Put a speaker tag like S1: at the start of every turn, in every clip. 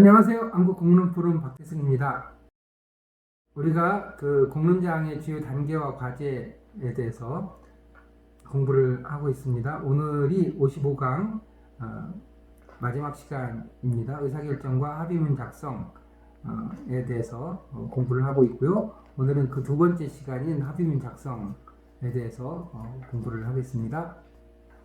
S1: 안녕하세요. 한국 공론 포럼 박태승입니다. 우리가 그 공론장의 주요 단계와 과제에 대해서 공부를 하고 있습니다. 오늘이 55강 어, 마지막 시간입니다. 의사결정과 합의문 작성에 대해서 어, 공부를 하고 있고요. 오늘은 그 두 번째 시간인 합의문 작성에 대해서 어, 공부를 하겠습니다.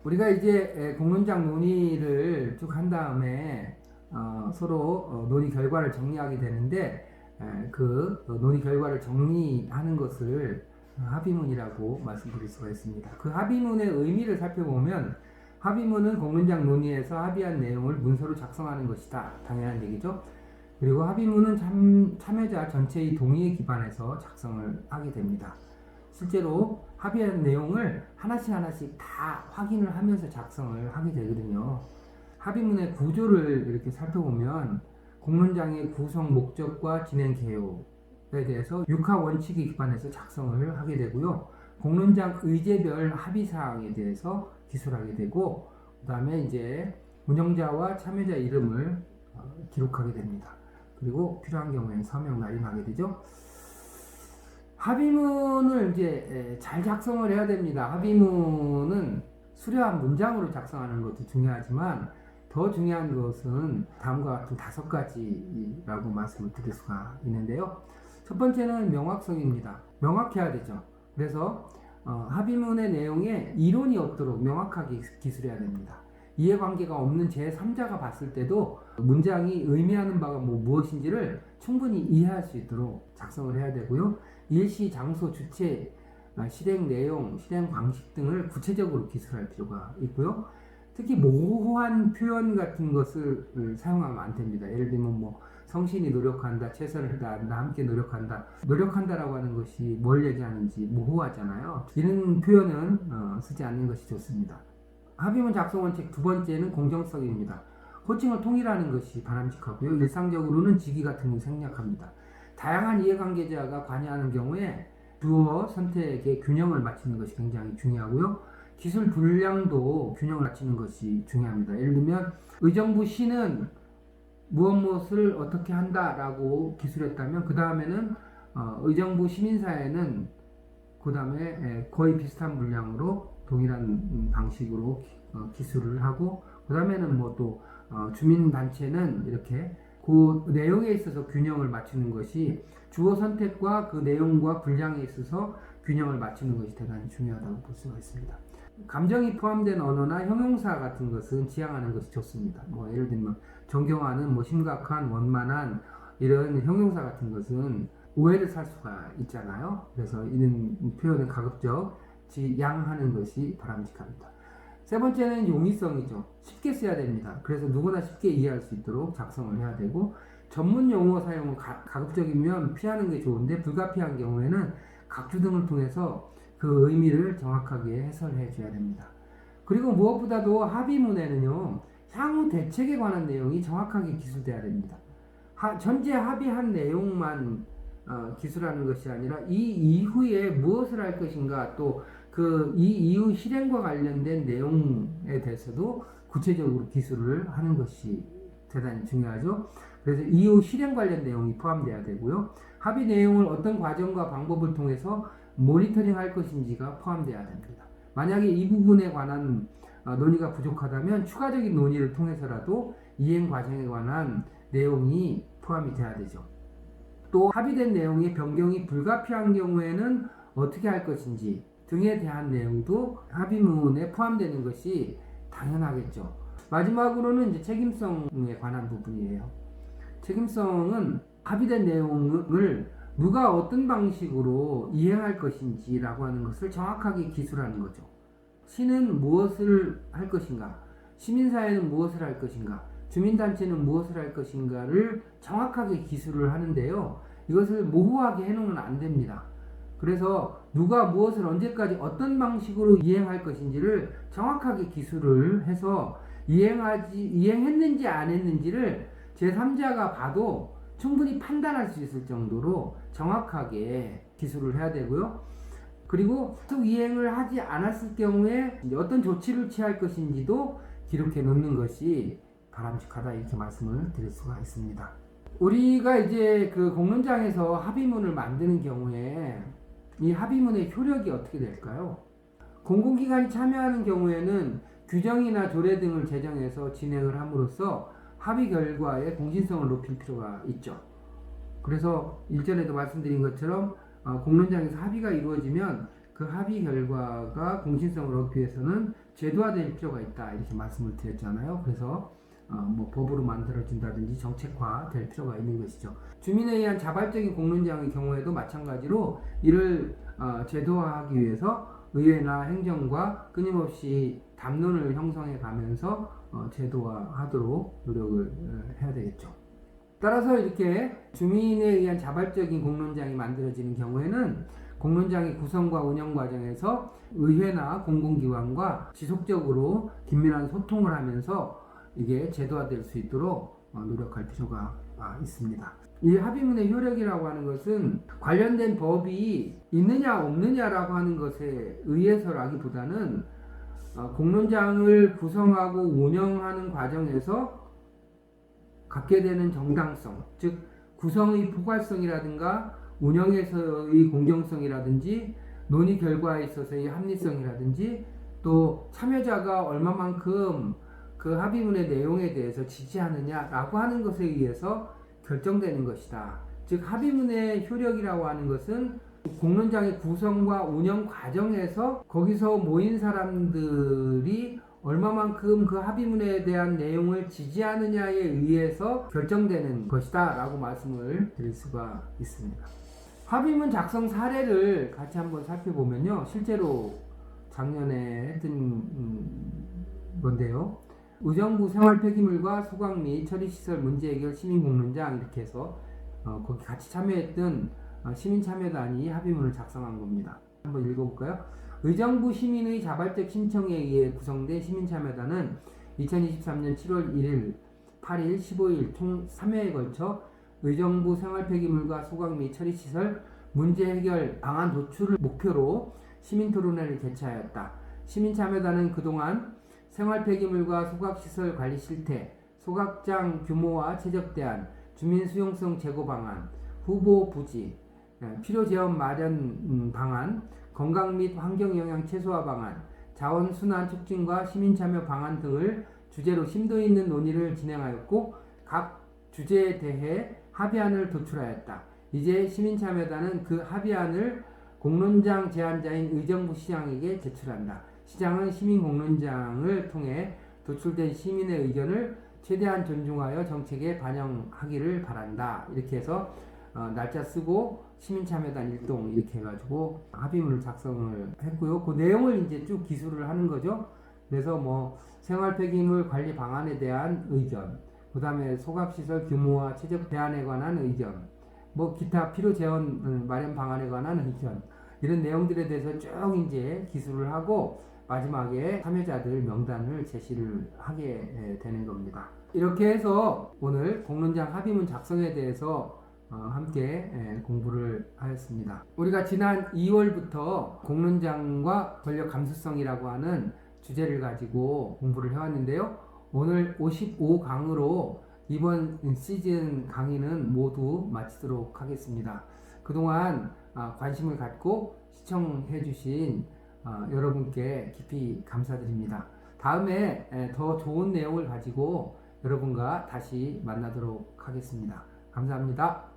S1: 우리가 이제 에, 공론장 논의를 쭉 한 다음에 어, 서로 어, 논의 결과를 정리하게 되는데 에, 그 어, 논의 결과를 정리하는 것을 어, 합의문이라고 말씀드릴 수가 있습니다. 그 합의문의 의미를 살펴보면 합의문은 공론장 논의에서 합의한 내용을 문서로 작성하는 것이다. 당연한 얘기죠. 그리고 합의문은 참, 참여자 전체의 동의에 기반해서 작성을 하게 됩니다. 실제로 합의한 내용을 하나씩 하나씩 다 확인을 하면서 작성을 하게 되거든요. 합의문의 구조를 이렇게 살펴보면 공론장의 구성 목적과 진행 개요에 대해서 육하 원칙에 기반해서 작성을 하게 되고요. 공론장 의제별 합의 사항에 대해서 기술하게 되고 그다음에 이제 운영자와 참여자 이름을 어, 기록하게 됩니다. 그리고 필요한 경우에는 서명 날인하게 되죠. 합의문을 이제 에, 잘 작성을 해야 됩니다. 합의문은 수려한 문장으로 작성하는 것도 중요하지만 더 중요한 것은 다음과 같은 다섯 가지라고 말씀을 드릴 수가 있는데요. 첫 번째는 명확성입니다. 명확해야 되죠. 그래서 어, 합의문의 내용에 이론이 없도록 명확하게 기술해야 됩니다. 이해관계가 없는 제3자가 봤을 때도 문장이 의미하는 바가 뭐 무엇인지를 충분히 이해할 수 있도록 작성을 해야 되고요. 일시, 장소, 주체, 아, 실행 내용, 실행 방식 등을 구체적으로 기술할 필요가 있고요. 특히 모호한 표현 같은 것을 사용하면 안 됩니다. 예를 들면 뭐 성신이 노력한다, 최선을 다한다, 함께 노력한다. 노력한다라고 하는 것이 뭘 얘기하는지 모호하잖아요. 이런 표현은 어, 쓰지 않는 것이 좋습니다. 합의문 작성 원칙 두 번째는 공정성입니다. 호칭을 통일하는 것이 바람직하고요. 일상적으로는 직위 같은 건 생략합니다. 다양한 이해관계자가 관여하는 경우에 주어 선택의 균형을 맞추는 것이 굉장히 중요하고요. 기술 분량도 균형을 맞추는 것이 중요합니다. 예를 들면 의정부 시는 무엇 무엇을 어떻게 한다라고 기술했다면 그 다음에는 어, 의정부 시민사회는 그 다음에 거의 비슷한 분량으로 동일한 음, 방식으로 어, 기술을 하고 그 다음에는 뭐또 어, 주민단체는 이렇게 그 내용에 있어서 균형을 맞추는 것이 주어 선택과 그 내용과 분량에 있어서 균형을 맞추는 것이 대단히 중요하다고 볼 수가 있습니다. 감정이 포함된 언어나 형용사 같은 것은 지향하는 것이 좋습니다. 뭐 예를 들면 존경하는, 뭐 심각한, 원만한 이런 형용사 같은 것은 오해를 살 수가 있잖아요. 그래서 이런 표현을 가급적 지양하는 것이 바람직합니다. 세 번째는 용이성이죠. 쉽게 써야 됩니다. 그래서 누구나 쉽게 이해할 수 있도록 작성을 해야 되고 전문 용어 사용을 가, 가급적이면 피하는 게 좋은데 불가피한 경우에는 각주 등을 통해서 그 의미를 정확하게 해설해 줘야 됩니다. 그리고 무엇보다도 합의문에는요 향후 대책에 관한 내용이 정확하게 기술돼야 됩니다. 하, 전제 합의한 내용만 어, 기술하는 것이 아니라 이 이후에 무엇을 할 것인가 또 그 이 이후 실행과 관련된 내용에 대해서도 구체적으로 기술을 하는 것이 대단히 중요하죠. 그래서 이후 실행 관련 내용이 포함돼야 되고요. 합의 내용을 어떤 과정과 방법을 통해서 모니터링 할 것인지가 포함돼야 됩니다. 만약에 이 부분에 관한 어, 논의가 부족하다면 추가적인 논의를 통해서라도 이행 과정에 관한 내용이 포함이 돼야 되죠. 또 합의된 내용의 변경이 불가피한 경우에는 어떻게 할 것인지 등에 대한 내용도 합의문에 포함되는 것이 당연하겠죠. 마지막으로는 이제 책임성에 관한 부분이에요. 책임성은 합의된 내용을 누가 어떤 방식으로 이행할 것인지라고 하는 것을 정확하게 기술하는 거죠. 시는 무엇을 할 것인가, 시민사회는 무엇을 할 것인가, 주민단체는 무엇을 할 것인가를 정확하게 기술을 하는데요. 이것을 모호하게 해놓으면 안 됩니다. 그래서 누가 무엇을 언제까지 어떤 방식으로 이행할 것인지를 정확하게 기술을 해서 이행하지, 이행했는지 안 했는지를 제3자가 봐도 충분히 판단할 수 있을 정도로 정확하게 기술을 해야 되고요. 그리고 또 이행을 하지 않았을 경우에 어떤 조치를 취할 것인지도 기록해 놓는 것이 바람직하다 이렇게 말씀을 드릴 수가 있습니다. 우리가 이제 그 공론장에서 합의문을 만드는 경우에 이 합의문의 효력이 어떻게 될까요? 공공기관이 참여하는 경우에는 규정이나 조례 등을 제정해서 진행을 함으로써 합의 결과의 공신성을 높일 필요가 있죠. 그래서 일전에도 말씀드린 것처럼 어, 공론장에서 합의가 이루어지면 그 합의 결과가 공신성을 얻기 위해서는 제도화될 필요가 있다 이렇게 말씀을 드렸잖아요. 그래서 어, 뭐 법으로 만들어진다든지 정책화될 필요가 있는 것이죠. 주민에 의한 자발적인 공론장의 경우에도 마찬가지로 이를 어, 제도화하기 위해서 의회나 행정과 끊임없이 담론을 형성해 가면서 어, 제도화하도록 노력을 어, 해야 되겠죠. 따라서 이렇게 주민에 의한 자발적인 공론장이 만들어지는 경우에는 공론장의 구성과 운영 과정에서 의회나 공공기관과 지속적으로 긴밀한 소통을 하면서 이게 제도화될 수 있도록 어, 노력할 필요가 아, 있습니다. 이 합의문의 효력이라고 하는 것은 관련된 법이 있느냐 없느냐라고 하는 것에 의해서라기보다는 어, 공론장을 구성하고 운영하는 과정에서 갖게 되는 정당성, 즉 구성의 포괄성이라든가 운영에서의 공정성이라든지 논의 결과에 있어서의 합리성이라든지 또 참여자가 얼마만큼 그 합의문의 내용에 대해서 지지하느냐라고 하는 것에 의해서 결정되는 것이다. 즉 합의문의 효력이라고 하는 것은 공론장의 구성과 운영 과정에서 거기서 모인 사람들이 얼마만큼 그 합의문에 대한 내용을 지지하느냐에 의해서 결정되는 것이다 라고 말씀을 드릴 수가 있습니다. 합의문 작성 사례를 같이 한번 살펴보면요. 실제로 작년에 했던 음, 건데요. 의정부 생활 폐기물과 소각 및 처리시설 문제 해결 시민공론장 이렇게 해서 어, 거기 같이 참여했던 어, 시민참여단이 합의문을 작성한 겁니다. 한번 읽어볼까요? 의정부 시민의 자발적 신청에 의해 구성된 시민참여단은 2023년 7월 1일, 8일, 15일 총 3회에 걸쳐 의정부 생활 폐기물과 소각 및 처리시설 문제 해결 방안 도출을 목표로 시민 토론회를 개최하였다. 시민참여단은 그동안 생활 폐기물과 소각시설 관리 실태, 소각장 규모와 최적 대안, 주민 수용성 제고 방안, 후보 부지, 예, 필요 재원 마련 음, 방안, 건강 및 환경 영향 최소화 방안, 자원 순환 촉진과 시민 참여 방안 등을 주제로 심도 있는 논의를 진행하였고 각 주제에 대해 합의안을 도출하였다. 이제 시민 참여단은 그 합의안을 공론장 제안자인 의정부 시장에게 제출한다. 시장은 시민 공론장을 통해 도출된 시민의 의견을 최대한 존중하여 정책에 반영하기를 바란다. 이렇게 해서 어, 날짜 쓰고 시민참여단 일동 이렇게 해가지고 합의문을 작성을 했고요. 그 내용을 이제 쭉 기술을 하는 거죠. 그래서 뭐 생활 폐기물 관리 방안에 대한 의견, 그 다음에 소각시설 규모와 최적 대안에 관한 의견, 뭐 기타 필요 재원 음, 마련 방안에 관한 의견 이런 내용들에 대해서 쭉 이제 기술을 하고 마지막에 참여자들 명단을 제시를 하게 예, 되는 겁니다. 이렇게 해서 오늘 공론장 합의문 작성에 대해서 어, 함께 예, 공부를 하였습니다. 우리가 지난 2월부터 공론장과 권력 감수성이라고 하는 주제를 가지고 공부를 해왔는데요. 오늘 55강으로 이번 시즌 강의는 모두 마치도록 하겠습니다. 그동안 아, 관심을 갖고 시청해 주신 아, 여러분께 깊이 감사드립니다. 다음에 에, 더 좋은 내용을 가지고 여러분과 다시 만나도록 하겠습니다. 감사합니다.